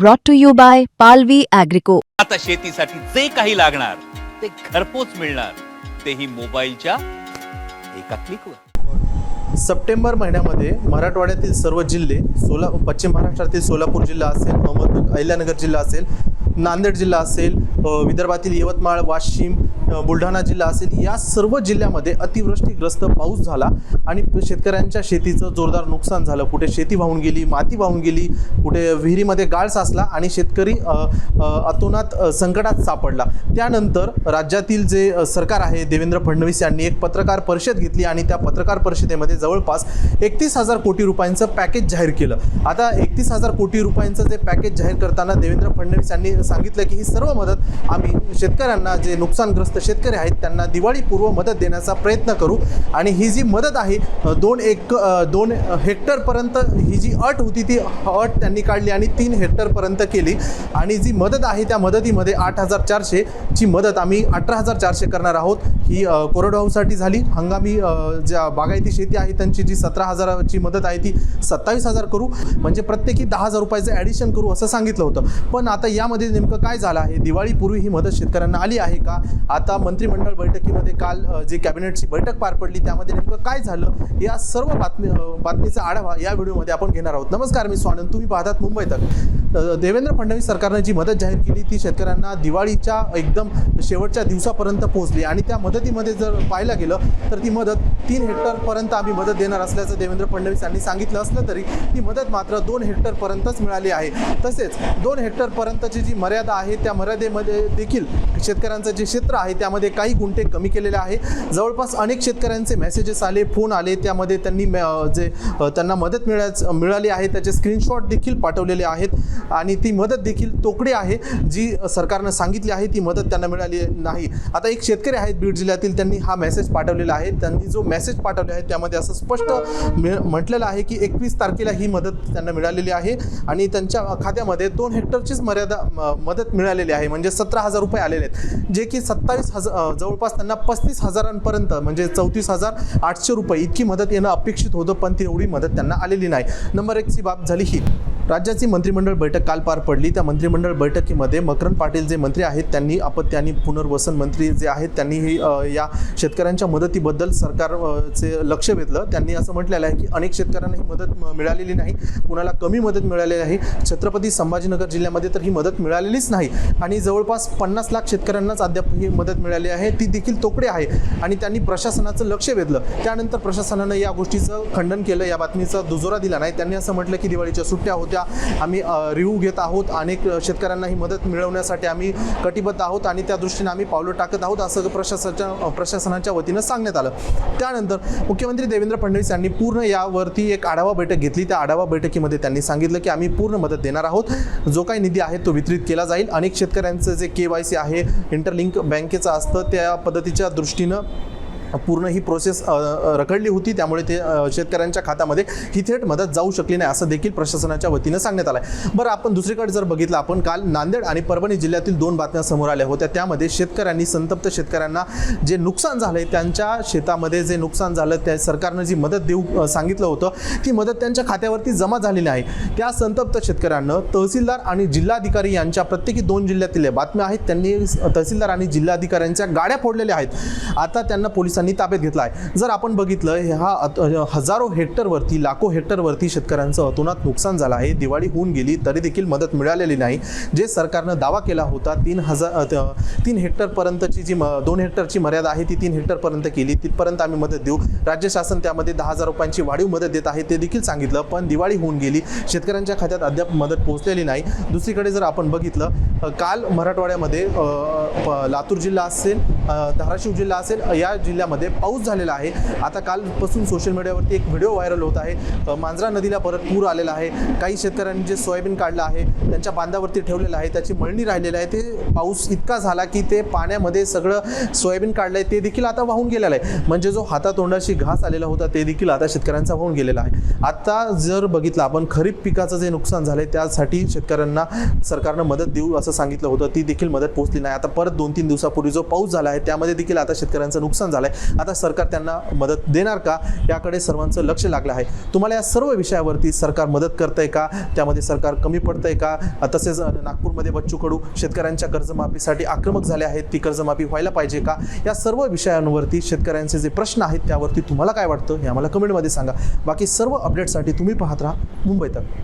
brought to you by Palvi Agrico. आता शेतीसाठी जे काही लागणार ते घरपोच मिळणार तेही मोबाईलच्या एका क्लिकवर सप्टेंबर महिन्यामध्ये मराठवाड्यातील सर्व जिल्हे सोला पश्चिम महाराष्ट्रातील सोलापूर जिल्हा असेल अहमदनगर अहिल्यानगर जिल्हा असेल नांदेड जिल्हा असेल विदर्भातील यवतमाळ वाशिम बुलढाणा जिल्हा असेल या सर्व जिल्ह्यामध्ये अतिवृष्टीग्रस्त पाऊस झाला आणि शेतकऱ्यांच्या शेतीचं जोरदार नुकसान झालं. कुठे शेती वाहून गेली माती वाहून गेली कुठे विहिरीमध्ये गाळ साचला आणि शेतकरी अतोनात संकटात सापडला. त्यानंतर राज्यातील जे सरकार आहे देवेंद्र फडणवीस यांनी एक पत्रकार परिषद घेतली आणि त्या पत्रकार परिषदेमध्ये जवळपास एकतीस हजार कोटी रुपयांचं पॅकेज जाहीर केलं. आता एकतीस हजार कोटी रुपयांचं जे पॅकेज जाहीर करताना देवेंद्र फडणवीस यांनी सांगितलं की ही सर्व मदत आम्ही शेतकऱ्यांना जे नुकसानग्रस्त शेतकरी आहेत त्यांना दिवाळीपूर्व मदत देण्याचा प्रयत्न करू. आणि ही जी मदत आहे दोन एक दोन हेक्टरपर्यंत ही जी अट होती ती अट त्यांनी काढली आणि तीन हेक्टरपर्यंत केली. आणि जी मदत आहे त्या मदतीमध्ये आठ हजार चारशेची मदत आम्ही अठरा हजार चारशे करणार आहोत. ही कोरडवाहूसाठी झाली. हंगामी ज्या बागायती शेती आहे त्यांची जी सतरा हजाराची मदत आहे ती सत्तावीस हजार करू. म्हणजे प्रत्येकी दहा हजार रुपयाचं ॲडिशन करू असं सांगितलं होतं. पण आता यामध्ये नेमकं काय झालं आहे? दिवाळीपूर्वी ही मदत शेतकऱ्यांना आली आहे का? आता मंत्रिमंडळ बैठकीमध्ये काल जी कॅबिनेटची बैठक पार पडली त्यामध्ये नेमकं काय झालं? या सर्व बातमी बातमीचा आढावा या व्हिडिओमध्ये आपण घेणार आहोत. नमस्कार मी स्वानंद. तुम्ही पाहतात मुंबई तक. देवेंद्र फडणवीस सरकारनं जी मदत जाहीर केली ती शेतकऱ्यांना दिवाळीच्या एकदम शेवटच्या दिवसापर्यंत पोहोचली. आणि त्या मदतीमध्ये जर पाहायला गेलं तर ती मदत तीन हेक्टरपर्यंत आम्ही मदत देणार असल्याचं देवेंद्र फडणवीस यांनी सांगितलं असलं तरी ती मदत मात्र दोन हेक्टरपर्यंतच मिळाली आहे. तसेच दोन हेक्टरपर्यंतची जी मर्यादा आहे त्या मर्यादेमध्ये देखील शेतकऱ्यांचं जे क्षेत्र आहे त्यामध्ये काही गुंठे कमी केलेले आहे. जवळपास अनेक शेतकऱ्यांचे मेसेजेस आले फोन आले त्यामध्ये त्यांनी जे त्यांना मदत मिळाच मिळाली आहे त्याचे स्क्रीनशॉट देखील पाठवलेले आहेत. आणि ती मदत देखील तोकडी आहे. जी सरकारनं सांगितली आहे ती मदत त्यांना मिळाली नाही. आता एक शेतकरी आहेत बीड जिल्ह्यातील त्यांनी हा मेसेज पाठवलेला आहे. त्यांनी जो मेसेज पाठवला आहे त्यामध्ये असं स्पष्ट मि- म्हटलेलं आहे की एकवीस तारखेला ही मदत त्यांना मिळालेली आहे. आणि त्यांच्या खात्यामध्ये दोन हेक्टरचीच मर्यादा म- मदत मिळालेली आहे. म्हणजे सतरा हजार रुपये आलेले आहेत. जे की सत्तावीस हजार जवळपास त्यांना पस्तीस हजारांपर्यंत म्हणजे चौतीस हजार आठशे रुपये इतकी मदत येणं अपेक्षित होतं पण ती एवढी मदत त्यांना आलेली नाही. नंबर एकची बाब झाली ही. राज्याची मंत्रिमंडळ बैठक काल पार पडली. त्या मंत्रिमंडळ बैठकीमध्ये मकरंद पाटील जे मंत्री आहेत त्यांनी आपत्ती आणि पुनर्वसन मंत्री जे आहेत त्यांनी ही या शेतकऱ्यांच्या मदतीबद्दल सरकारचे लक्ष वेधलं. त्यांनी असं म्हटलेलं आहे की अनेक शेतकऱ्यांना ही मदत म- मिळालेली नाही. कुणाला कमी मदत मिळालेली आहे छत्रपती संभाजीनगर जिल्ह्यामध्ये तर ही मदत मिळालेलीच नाही. आणि जवळपास पन्नास लाख शेतकऱ्यांनाच अद्याप ही मदत मिळाली आहे. ती देखील तोकडे आहे. आणि त्यांनी प्रशासनाचं लक्ष वेधलं. त्यानंतर प्रशासनानं या गोष्टीचं खंडन केलं. या बातमीचा दुजोरा दिला नाही. त्यांनी असं म्हटलं की दिवाळीच्या सुट्ट्या होत्या. आम्ही रिव्ह्यू घेत आहोत. अनेक शेतकऱ्यांना ही मदत मिळवण्यासाठी आम्ही कटिबद्ध आहोत आणि त्या दृष्टीने आम्ही पावलं टाकत आहोत असं प्रशासनाच्या प्रशासनाच्या वतीनं सांगण्यात आलं. त्यानंतर मुख्यमंत्री देवेंद्र फडणवीस यांनी पूर्ण यावरती एक आढावा बैठक घेतली. त्या आढावा बैठकीमध्ये त्यांनी सांगितलं की आम्ही पूर्ण मदत देणार आहोत. जो काही निधी आहे तो वितरित केला जाईल. अनेक शेतकऱ्यांचं जे के वाय सी आहे इंटरलिंक बँकेचं असतं त्या पद्धतीच्या दृष्टीनं पूर्ण ही प्रोसेस रखडली होती. त्यामुळे ते शेतकऱ्यांच्या खात्यामध्ये ही थेट मदत जाऊ शकली नाही असं देखील प्रशासनाच्या वतीनं सांगण्यात आलं आहे बरं आपण दुसरीकडे जर बघितलं आपण काल नांदेड आणि परभणी जिल्ह्यातील दोन बातम्या समोर आल्या होत्या. त्यामध्ये शेतकऱ्यांनी संतप्त शेतकऱ्यांना जे नुकसान झालं आहे त्यांच्या शेतामध्ये जे नुकसान झालं त्या सरकारनं जी मदत देऊ सांगितलं होतं ती मदत त्यांच्या खात्यावरती जमा झालेली आहे. त्या संतप्त शेतकऱ्यांना तहसीलदार आणि जिल्हाधिकारी यांच्या प्रत्येकी दोन जिल्ह्यातील या बातम्या आहेत त्यांनी तहसीलदार आणि जिल्हाधिकाऱ्यांच्या गाड्या फोडलेल्या आहेत. आता त्यांना पोलिसांनी ताब्यात घेतला आहे. जर आपण बघितलं हा हजारो हेक्टरवरती लाखो हेक्टरवरती शेतकऱ्यांचं अतोनात नुकसान झालं आहे. दिवाळी होऊन गेली तरी देखील मदत मिळालेली नाही. जे सरकारनं दावा केला होता तीन हजार तीन हेक्टरपर्यंतची जी म दोन हेक्टरची मर्यादा आहे ती तीन हेक्टरपर्यंत केली. तिथपर्यंत आम्ही मदत देऊ. राज्य शासन त्यामध्ये दहा हजार रुपयांची वाढीव मदत देत आहे ते देखील सांगितलं. पण दिवाळी होऊन गेली शेतकऱ्यांच्या खात्यात अद्याप मदत पोहोचलेली नाही. दुसरीकडे जर आपण बघितलं काल मराठवाड्यामध्ये प- लातूर जिल्हा असेल धाराशिव जिल्हा असेल या जिल्ह्यात जिल्ह्यामध्ये पाऊस झालेला आहे. आता कालपासून सोशल मीडियावरती एक व्हिडिओ व्हायरल होत आहे. मांजरा नदीला परत पूर आलेला आहे. काही शेतकऱ्यांनी जे सोयाबीन काढलं आहे त्यांच्या बांधावरती ठेवलेलं आहे त्याची मळणी राहिलेली आहे. ते पाऊस इतका झाला की ते पाण्यामध्ये सगळं सोयाबीन काढलं आहे ते देखील आता वाहून गेलेलं आहे. म्हणजे जो हातातोंडाशी घास आलेला होता ते देखील आता शेतकऱ्यांचा वाहून गेलेला आहे. आता जर बघितलं आपण खरीप पिकाचं जे नुकसान झालंय त्यासाठी शेतकऱ्यांना सरकारनं मदत देऊ असं सांगितलं होतं. ती देखील मदत पोहोचली नाही. आता परत दोन तीन दिवसापूर्वी जो पाऊस झाला आहे त्यामध्ये देखील आता शेतकऱ्यांचं नुकसान झालंय. आता सरकार त्यांना मदत देणार का? याकडे सर्वांचं लक्ष लागलं आहे. तुम्हाला या सर्व विषयावरती सरकार मदत करतंय का? त्यामध्ये सरकार कमी पडतंय का? तसेच नागपूरमध्ये बच्चू कडू शेतकऱ्यांच्या कर्जमाफीसाठी आक्रमक झाले आहेत. ती कर्जमाफी व्हायला पाहिजे का? या सर्व विषयांवरती शेतकऱ्यांचे जे प्रश्न आहेत त्यावरती तुम्हाला काय वाटतं? हे आम्हाला कमेंटमध्ये सांगा. बाकी सर्व अपडेटसाठी तुम्ही पाहत राहा मुंबई तक.